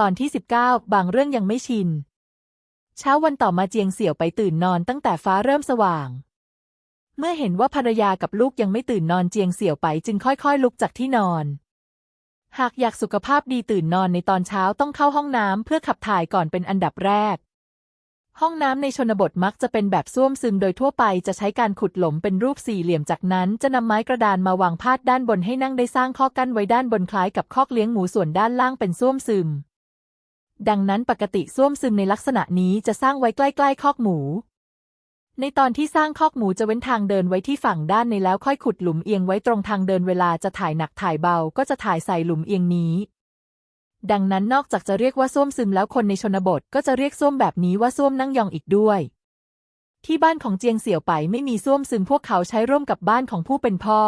ตอนที่ 19 บางเรื่องยังไม่ชิน เช้าวันต่อมาเจียงเสี่ยวไปตื่นนอนตั้งแต่ฟ้าเริ่มสว่าง เมื่อเห็นว่าภรรยากับลูกยังไม่ตื่นนอนเจียงเสี่ยวไปจึงค่อยๆ ลุกจากที่นอน หากอยากสุขภาพดีตื่นนอนในตอนเช้าต้องเข้าห้องน้ำเพื่อขับถ่ายก่อนเป็นอันดับแรก ห้องน้ำในชนบทมักจะเป็นแบบส้วมซึมโดยทั่วไปจะใช้การขุดหลุมเป็นรูปสี่เหลี่ยมจากนั้น จะนำไม้กระดานมาวางพาดด้านบนให้นั่งได้สร้างข้อกั้นไว้ด้านบนคล้ายกับคอกเลี้ยงหมูส่วนด้านล่างเป็นส้วมซึม ดังนั้นปกติส้วมซึมในลักษณะนี้จะสร้างไว้ใกล้ๆคอกหมู ในตอนที่สร้างคอกหมูจะเว้นทางเดินไว้ที่ฝั่งด้านในแล้วค่อยขุดหลุมเอียงไว้ตรงทางเดินเวลาจะถ่ายหนักถ่ายเบาก็จะถ่ายใส่หลุมเอียงนี้ ดังนั้นนอกจากจะเรียกว่าส้วมซึมแล้วคนในชนบทก็จะเรียกส้วมแบบนี้ว่าส้วมนั่งยองอีกด้วย ที่บ้านของเจียงเสี่ยวไปไม่มีส้วมซึมพวกเขาใช้ร่วมกับบ้านของผู้เป็นพ่อ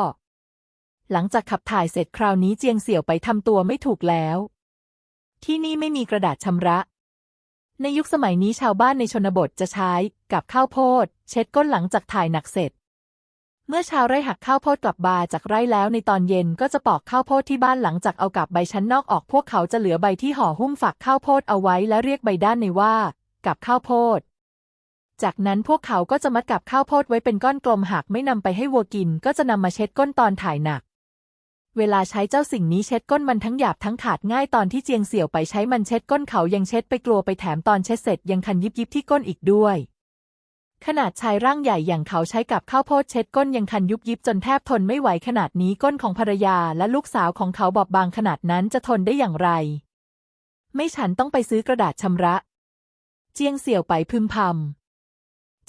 หลังจากขับถ่ายเสร็จคราวนี้เจียงเสี่ยวไปทำตัวไม่ถูกแล้ว ที่นี่ไม่มีกระดาษชำระ ในยุคสมัยนี้ชาวบ้านในชนบทจะใช้กับข้าวโพด เช็ดก้นหลังจากถ่ายหนักเสร็จ เมื่อชาวไร่หักข้าวโพดกลับบาจากไร่แล้วในตอนเย็นก็จะปอกข้าวโพดที่บ้านหลังจากเอากับใบชั้นนอกออกพวกเขาจะเหลือใบที่ห่อหุ้มฝักข้าวโพดเอาไว้และเรียกใบด้านในว่ากับข้าวโพดจากนั้นพวกเขาก็จะมัดกับข้าวโพดไว้เป็นก้อนกลมหากไม่นำไปให้วัวกิน ก็จะนำมาเช็ดก้นตอนถ่ายหนัก เวลาใช้เจ้าสิ่งนี้เช็ดก้นมันทั้งหยาบทั้งขาดง่ายตอนที่เจียงเสี่ยวไปใช้มันเช็ดก้นเขายังเช็ดไปกลัวไปแถมตอนเช็ดเสร็จยังคันยิบยิบที่ก้นอีกด้วย ขนาดชายร่างใหญ่อย่างเขาใช้กับข้าวโพดเช็ดก้นยังคันยุบยิบจนแทบทนไม่ไหวขนาดนี้ก้นของภรรยาและลูกสาวของเขาบอบบางขนาดนั้นจะทนได้อย่างไร ไม่ฉันต้องไปซื้อกระดาษชำระ เจียงเสี่ยวไปพึมพำ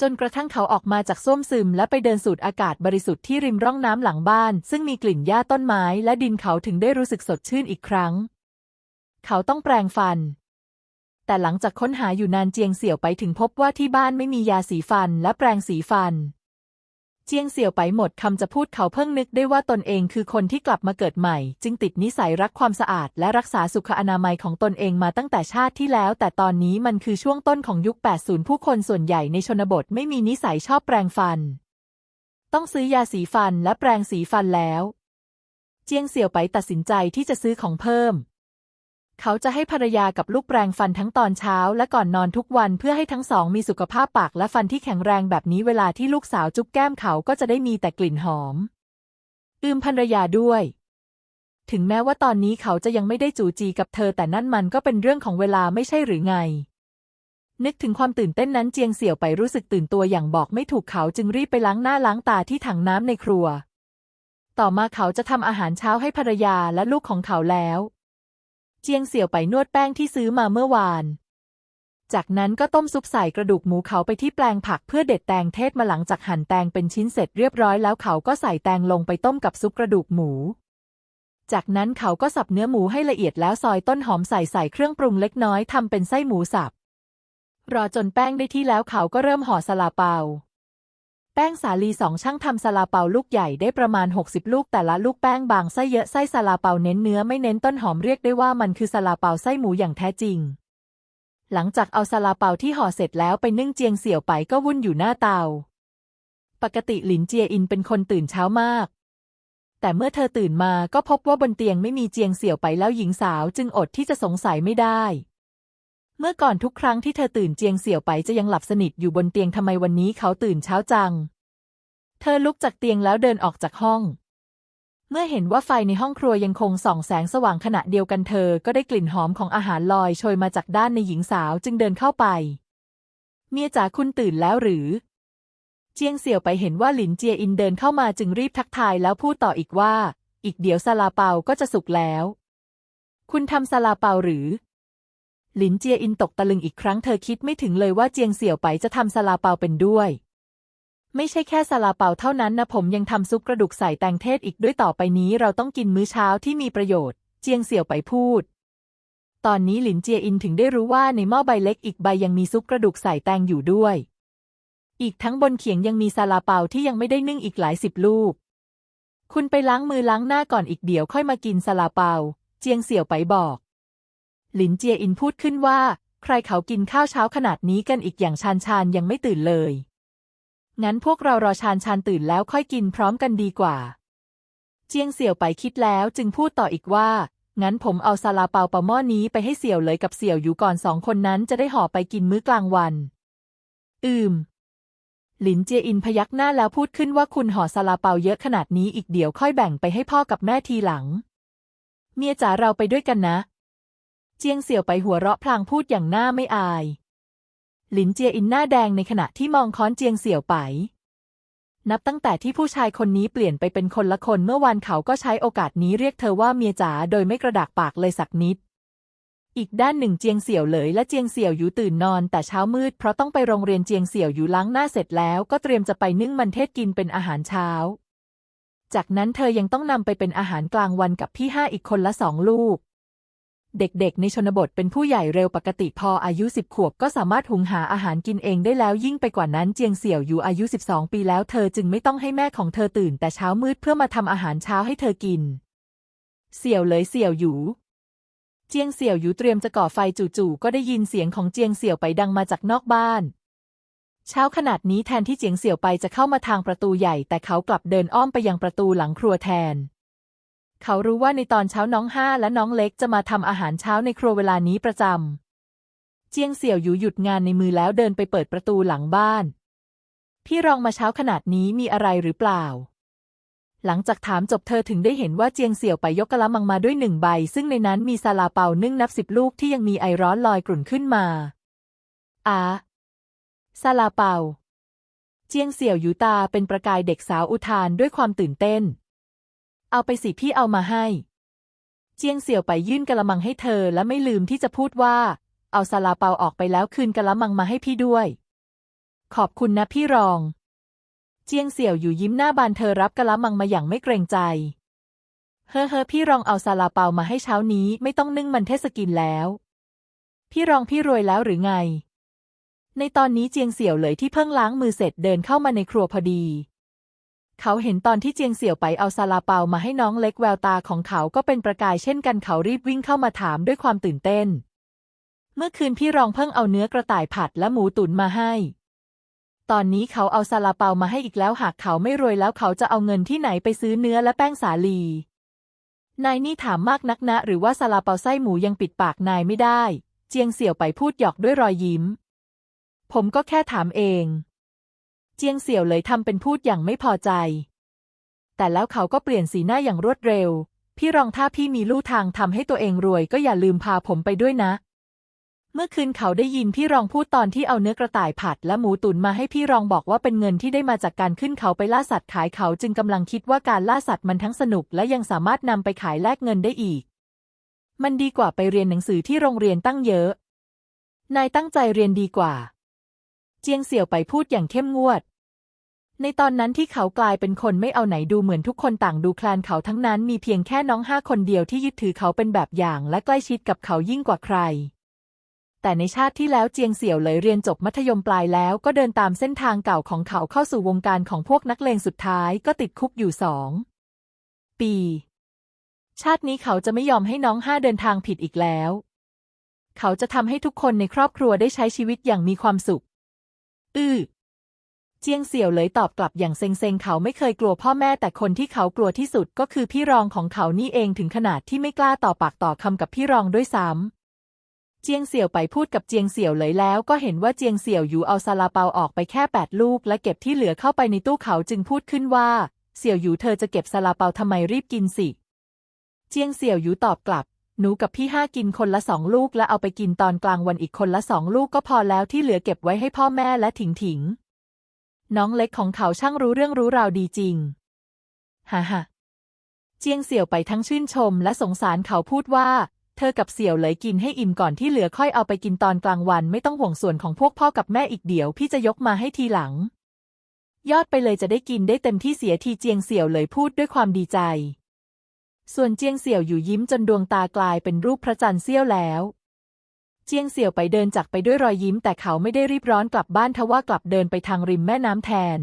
จนกระทั่งเขาออกมาจากส้วมซึม และไปเดินสูดอากาศบริสุทธิ์ที่ริมร่องน้ำหลังบ้าน ซึ่งมีกลิ่นหญ้าต้นไม้และดินเขาถึงได้รู้สึกสดชื่นอีกครั้ง เขาต้องแปรงฟัน แต่หลังจากค้นหาอยู่นานเจียงเสี่ยวไปถึงพบว่าที่บ้านไม่มียาสีฟันและแปรงสีฟัน เจียงเสี่ยวไปหมดคำจะพูดเขาเพิ่งนึกได้ว่าตนเองคือคนที่กลับมาเกิดใหม่ จึงติดนิสัยรักความสะอาด และรักษาสุขอนามัยของตนเองมาตั้งแต่ชาติที่แล้ว แต่ตอนนี้มันคือช่วงต้นของยุค 80 ผู้คนส่วนใหญ่ในชนบทไม่มีนิสัยชอบแปรงฟัน ต้องซื้อยาสีฟันและแปรงสีฟันแล้ว เจียงเสี่ยวไปตัดสินใจที่จะซื้อของเพิ่ม เขาจะให้ภรรยากับลูกแปรงฟันทั้งตอนเช้าและก่อนนอนทุกวันเพื่อให้ทั้งสองมีสุขภาพปากและฟันที่แข็งแรงแบบนี้เวลาที่ลูกสาวจุ๊บแก้มเขาก็จะได้มีแต่กลิ่นหอม อืมภรรยาด้วย ถึงแม้ว่าตอนนี้เขาจะยังไม่ได้จูจีกับเธอ แต่นั่นมันก็เป็นเรื่องของเวลาไม่ใช่หรือไง นึกถึงความตื่นเต้นนั้นเจียงเสี่ยวไปรู้สึกตื่นตัวอย่างบอกไม่ถูกเขาจึงรีบไปล้างหน้าล้างตาที่ถังน้ำในครัว ต่อมาเขาจะทำอาหารเช้าให้ภรรยาและลูกของเขาแล้ว เจียงเสี่ยวไปนวดแป้งที่ซื้อมาเมื่อวาน จากนั้นก็ต้มซุปใส่กระดูกหมูเขาไปที่แปลงผักเพื่อเด็ดแตงเทศมาหลังจากหั่นแตงเป็นชิ้นเสร็จเรียบร้อยแล้วเขาก็ใส่แตงลงไปต้มกับซุปกระดูกหมู จากนั้นเขาก็สับเนื้อหมูให้ละเอียดแล้วซอยต้นหอมใส่ใส่เครื่องปรุงเล็กน้อยทำเป็นไส้หมูสับ รอจนแป้งได้ที่แล้วเขาก็เริ่มห่อซาลาเปา แป้งสาลีสองช่างทำซาลาเปาลูกใหญ่ได้ประมาณ 60 ลูกแต่ละลูกแป้งบางไส้เยอะไส้ซาลาเปาเน้นเนื้อไม่เน้นต้นหอมเรียกได้ว่ามันคือซาลาเปาไส้หมูอย่างแท้จริง หลังจากเอาซาลาเปาที่ห่อเสร็จแล้วไปนึ่งเจียงเสี่ยวไปก็วุ่นอยู่หน้าเตา ปกติหลินเจียอินเป็นคนตื่นเช้ามาก แต่เมื่อเธอตื่นมาก็พบว่าบนเตียงไม่มีเจียงเสี่ยวไปแล้วหญิงสาวจึงอดที่จะสงสัยไม่ได้ เมื่อก่อนทุกครั้งที่เธอตื่นเจียงเสี่ยวไปจะยังหลับสนิทอยู่บนเตียงทำไมวันนี้เขาตื่นเช้าจัง เธอลุกจากเตียงแล้วเดินออกจากห้อง เมื่อเห็นว่าไฟในห้องครัวยังคงส่องแสงสว่างขณะเดียวกันเธอก็ได้กลิ่นหอมของอาหารลอยโชยมาจากด้านในหญิงสาวจึงเดินเข้าไป เมียจ๋าคุณตื่นแล้วหรือ เจียงเสี่ยวไปเห็นว่าหลินเจียอินเดินเข้ามาจึงรีบทักทายแล้วพูดต่ออีกว่า อีกเดี๋ยวซาลาเปาก็จะสุกแล้ว คุณทำซาลาเปาหรือ หลินเจียอินตกตะลึงอีกครั้งเธอคิดไม่ถึงเลยว่าเจียงเสี่ยวไปจะทำซาลาเปาเป็นด้วย ไม่ใช่แค่ซาลาเปาเท่านั้นนะผมยังทำซุปกระดูกใส่แตงเทศอีกด้วยต่อไปนี้เราต้องกินมื้อเช้าที่มีประโยชน์ เจียงเสี่ยวไปพูด ตอนนี้หลินเจียอินถึงได้รู้ว่าในหม้อใบเล็กอีกใบยังมีซุปกระดูกใส่แตงอยู่ด้วย อีกทั้งบนเขียงยังมีซาลาเปาที่ยังไม่ได้นึ่งอีกหลายสิบลูก คุณไปล้างมือล้างหน้าก่อนอีกเดี๋ยวค่อยมากินซาลาเปา เจียงเสี่ยวไปบอก หลินเจียอินพูดขึ้นว่า ใครเขากินข้าวเช้าขนาดนี้กันอีกอย่างชานชานยังไม่ตื่นเลย งั้นพวกเรารอชานชานตื่นแล้วค่อยกินพร้อมกันดีกว่า เจียงเสี่ยวไปคิดแล้วจึงพูดต่ออีกว่า งั้นผมเอาซาลาเปาปลาหม้อนี้ไปให้เสี่ยวเลยกับเสี่ยวอยู่ก่อนสองคนนั้นจะได้ห่อไปกินมื้อกลางวัน อืมหลินเจียอินพยักหน้าแล้วพูดขึ้นว่าคุณห่อซาลาเปาเยอะขนาดนี้อีกเดี๋ยวค่อยแบ่งไปให้พ่อกับแม่ทีหลัง เมียจ๋าเราไปด้วยกันนะ เจียงเสี่ยวไปหัวเราะพลางพูดอย่างหน้าไม่อาย หลินเจียอินหน้าแดงในขณะที่มองค้อนเจียงเสี่ยวไป นับตั้งแต่ที่ผู้ชายคนนี้เปลี่ยนไปเป็นคนละคนเมื่อวานเขาก็ใช้โอกาสนี้เรียกเธอว่าเมียจ๋าโดยไม่กระดากปากเลยสักนิด อีกด้านหนึ่งเจียงเสี่ยวเหลยและเจียงเสี่ยวอยู่ตื่นนอน แต่เช้ามืดเพราะต้องไปโรงเรียนเจียงเสี่ยวอยู่ล้างหน้าเสร็จแล้วก็เตรียมจะไปนึ่งมันเทศกินเป็นอาหารเช้า จากนั้นเธอยังต้องนำไปเป็นอาหารกลางวันกับพี่ห้าอีกคนละสองลูก เด็กๆ ในชนบทเป็นผู้ใหญ่เร็วปกติพออายุสิบขวบก็สามารถหุงหาอาหารกินเองได้แล้วยิ่งไปกว่านั้นเจียงเสี่ยวอยู่อายุ 12 ปีแล้วเธอจึงไม่ต้องให้แม่ของเธอตื่นแต่เช้ามืดเพื่อมาทำอาหารเช้าให้เธอกิน เสี่ยวเลยเสี่ยวอยู่เจียงเสี่ยวอยู่เตรียมจะก่อไฟจู่ๆก็ได้ยินเสียงของเจียงเสี่ยวไปดังมาจากนอกบ้าน เช้าขนาดนี้แทนที่เจียงเสี่ยวไปจะเข้ามาทางประตูใหญ่ แต่เขากลับเดินอ้อมไปยังประตูหลังครัวแทน เขารู้ว่าในตอนเช้าน้องห้าและน้องเล็กจะมาทำอาหารเช้าในครัวเวลานี้ประจำ เจียงเสี่ยวอยู่หยุดงานในมือแล้วเดินไปเปิดประตูหลังบ้าน พี่รองมาเช้าขนาดนี้มีอะไรหรือเปล่า หลังจากถามจบเธอถึงได้เห็นว่าเจียงเสี่ยวไปยกกะละมังมาด้วยหนึ่งใบ ซึ่งในนั้นมีซาลาเปานึ่งนับสิบลูกที่ยังมีไอร้อนลอยกลุ่นขึ้นมาอาซาลาเปา เจียงเสี่ยวอยู่ตาเป็นประกายเด็กสาวอุทานด้วยความตื่นเต้น เอาไปสิพี่เอามาให้ เจียงเสี่ยวไปยื่นกะละมังให้เธอและไม่ลืมที่จะพูดว่า เอาซาลาเปาออกไปแล้วคืนกะละมังมาให้พี่ด้วย ขอบคุณนะพี่รอง เจียงเสี่ยวอยู่ยิ้มหน้าบานเธอรับกะละมังมาอย่างไม่เกรงใจเฮ้อเฮ้อพี่รองเอาซาลาเปามาให้เช้านี้ไม่ต้องนึ่งมันเทศกินแล้ว พี่รองพี่รวยแล้วหรือไง ในตอนนี้เจียงเสี่ยวเลยที่เพิ่งล้างมือเสร็จเดินเข้ามาในครัวพอดี เขาเห็นตอนที่เจียงเสี่ยวไปเอาซาลาเปามาให้น้องเล็กแววตาของเขาก็เป็นประกายเช่นกันเขารีบวิ่งเข้ามาถามด้วยความตื่นเต้น เมื่อคืนพี่รองเพิ่งเอาเนื้อกระต่ายผัดและหมูตุ๋นมาให้ ตอนนี้เขาเอาซาลาเปามาให้อีกแล้วหากเขาไม่รวยแล้วเขาจะเอาเงินที่ไหนไปซื้อเนื้อและแป้งสาลี นายนี่ถามมากนักนะ หรือว่าซาลาเปาไส้หมูยังปิดปากนายไม่ได้ เจียงเสี่ยวไปพูดหยอกด้วยรอยยิ้ม ผมก็แค่ถามเอง เจียงเสี่ยวเลยทำเป็นพูดอย่างไม่พอใจ แต่แล้วเขาก็เปลี่ยนสีหน้าอย่างรวดเร็ว พี่รองถ้าพี่มีลู่ทางทำให้ตัวเองรวยก็อย่าลืมพาผมไปด้วยนะ เมื่อคืนเขาได้ยินพี่รองพูดตอนที่เอาเนื้อกระต่ายผัดและหมูตุ๋นมาให้พี่รองบอกว่าเป็นเงินที่ได้มาจากการขึ้นเขาไปล่าสัตว์ขายเขาจึงกำลังคิดว่าการล่าสัตว์มันทั้งสนุกและยังสามารถนำไปขายแลกเงินได้อีก มันดีกว่าไปเรียนหนังสือที่โรงเรียนตั้งเยอะ นายตั้งใจเรียนดีกว่า เจียงเสี่ยวไปพูดอย่างเข้มงวด ในตอนนั้นที่เขากลายเป็นคนไม่เอาไหนดูเหมือนทุกคนต่างดูแคลนเขาทั้งนั้นมีเพียงแค่น้องห้าคนเดียวที่ยึดถือเขาเป็นแบบอย่างและใกล้ชิดกับเขายิ่งกว่าใคร แต่ในชาติที่แล้วเจียงเสี่ยวเลยเรียนจบมัธยมปลายแล้วก็เดินตามเส้นทางเก่าของเขาเข้าสู่วงการของพวกนักเลงสุดท้ายก็ติดคุกอยู่สองปี ชาตินี้เขาจะไม่ยอมให้น้องห้าเดินทางผิดอีกแล้ว เขาจะทำให้ทุกคนในครอบครัวได้ใช้ชีวิตอย่างมีความสุข อื้อเจียงเสี่ยวเลยตอบกลับอย่างเซ็งๆ เขาไม่เคยกลัวพ่อแม่แต่คนที่เขากลัวที่สุดก็คือพี่รองของเขานี่เองถึงขนาดที่ไม่กล้าต่อปากต่อคำกับพี่รองด้วยซ้ำเจียงเสี่ยวไปพูดกับเจียงเสี่ยวเลยแล้วก็เห็นว่าเจียงเสี่ยวอยู่เอาซาลาเปาออกไปแค่แปดลูก และเก็บที่เหลือเข้าไปในตู้เขาจึงพูดขึ้นว่า เสี่ยวอยู่เธอจะเก็บซาลาเปาทำไมรีบกินสิ เจียงเสี่ยวอยู่ตอบกลับ หนูกับพี่ห้ากินคนละสองลูกและเอาไปกินตอนกลางวันอีกคนละสองลูกก็พอแล้วที่เหลือเก็บไว้ให้พ่อแม่และถิงถิง น้องเล็กของเขาช่างรู้เรื่องรู้ราวดีจริง ฮ่าฮ่าเจียงเสี่ยวไปทั้งชื่นชมและสงสารเขาพูดว่า เธอกับเสี่ยวเลยกินให้อิ่มก่อนที่เหลือค่อยเอาไปกินตอนกลางวันไม่ต้องห่วงส่วนของพวกพ่อกับแม่อีกเดี๋ยวพี่จะยกมาให้ทีหลัง ยอดไปเลยจะได้กินได้เต็มที่เสียทีเจียงเสี่ยวเลยพูดด้วยความดีใจ ส่วนเจียงเสี่ยวอยู่ยิ้มจนดวงตากลายเป็นรูปพระจันทร์เสี้ยวแล้ว เจียงเสี่ยวไปเดินจากไปด้วยรอยยิ้มแต่เขาไม่ได้รีบร้อนกลับบ้านทว่ากลับเดินไปทางริมแม่น้ำแทน